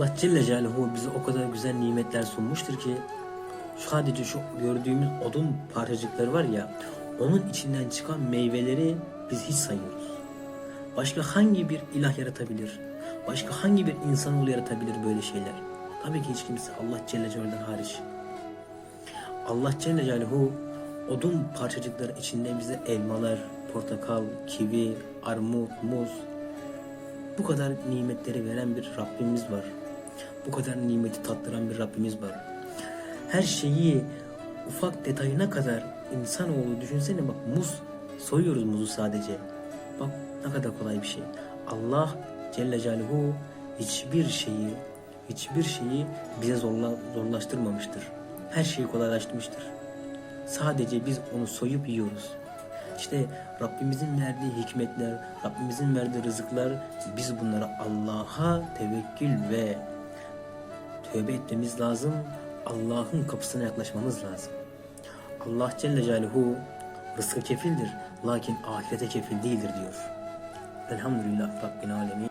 Allah Celle Celaluhu bize o kadar güzel nimetler sunmuştur ki sadece şu gördüğümüz odun parçacıkları var ya onun içinden çıkan meyveleri biz hiç sayıyoruz. Başka hangi bir ilah yaratabilir? Başka hangi bir insanoğlu yaratabilir böyle şeyler? Tabii ki hiç kimse Allah Celle Celaluhu'dan hariç. Allah Celle Celaluhu odun parçacıkları içinde bize elmalar, portakal, kivi, armut, muz bu kadar nimetleri veren bir Rabbimiz var. Bu kadar nimeti tattıran bir Rabbimiz var. Her şeyi ufak detayına kadar insanoğlu düşünsene bak muz soyuyoruz muzu sadece. Bak ne kadar kolay bir şey. Allah Celle Celaluhu hiçbir şeyi hiçbir şeyi bize zorla, zorlaştırmamıştır. Her şeyi kolaylaştırmıştır. Sadece biz onu soyup yiyoruz. İşte Rabbimizin verdiği hikmetler, Rabbimizin verdiği rızıklar biz bunları Allah'a tevekkül ve tövbe etmemiz lazım. Allah'ın kapısına yaklaşmamız lazım. Allah Celle Celaluhu rızkı kefildir. Lakin ahirete kefil değildir diyor. Elhamdülillah Rabbil Alemin.